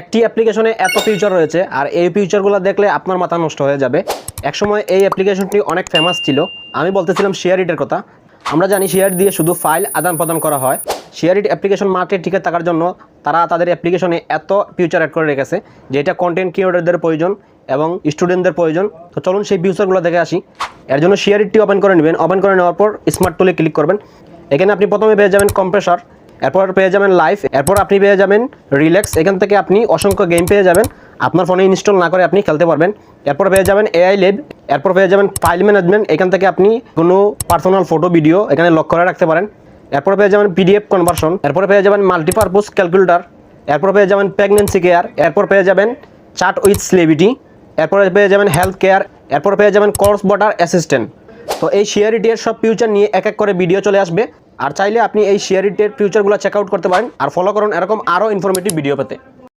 একটি অ্যাপ্লিকেশনে এত ফিউচার রয়েছে, আর এই ফিউচারগুলো দেখলে আপনার মাথা নষ্ট হয়ে যাবে। একসময় এই অ্যাপ্লিকেশনটি অনেক ফেমাস ছিল। আমি বলতেছিলাম শেয়ার ইটের কথা। আমরা জানি শেয়ার দিয়ে শুধু ফাইল আদান প্রদান করা হয়। শেয়ার ইট অ্যাপ্লিকেশন মার্কেট টিকে থাকার জন্য তারা তাদের অ্যাপ্লিকেশনে এত ফিউচার অ্যাড করে রেখেছে, যে এটা কন্টেন্ট ক্রিয়েটরদের প্রয়োজন এবং স্টুডেন্টদের প্রয়োজন। তো চলুন সেই ফিউচারগুলো দেখে আসি। এর জন্য শেয়ার ইটটি ওপেন করে নেবেন। ওপেন করে নেওয়ার পর স্মার্ট টুলে ক্লিক করবেন। এখানে আপনি প্রথমে পেয়ে যাবেন কম্প্রেসর এরপর পেয়ে যাবেন লাইফ এরপর আপনি পেয়ে যাবেন রিল্যাক্স এখান থেকে আপনি অসংখ্য গেম পেয়ে যাবেন আপনার ফোনে ইনস্টল না করে আপনি খেলতে পারবেন এরপর পেয়ে যাবেন এআই লেব এরপর পেয়ে যাবেন ফাইল ম্যানেজমেন্ট এখান থেকে আপনি কোনো পার্সোনাল ফটো ভিডিও এখানে লক করে রাখতে পারেন এরপর পেয়ে যাবেন পিডিএফ কনভার্সন এরপর পেয়ে যাবেন মাল্টিপারপোজ ক্যালকুলেটর এরপর পেয়ে যাবেন প্রেগনেন্সি কেয়ার এরপর পেয়ে যাবেন চার্ট উইথ স্লেভিটি এরপরে পেয়ে যাবেন হেলথ কেয়ার এরপর পেয়ে যাবেন কোর্স বর্ডার অ্যাসিস্ট্যান্ট তো এই শেয়ারিটির সব ফিউচার নিয়ে এক এক করে ভিডিও চলে আসবে আর চাইলে আপনি এই শেয়ারিটের ফিউচারগুলো চেক আউট করতে পারেন। আর ফলো করুন এরকম আরও ইনফরমেটিভ ভিডিও পেতে।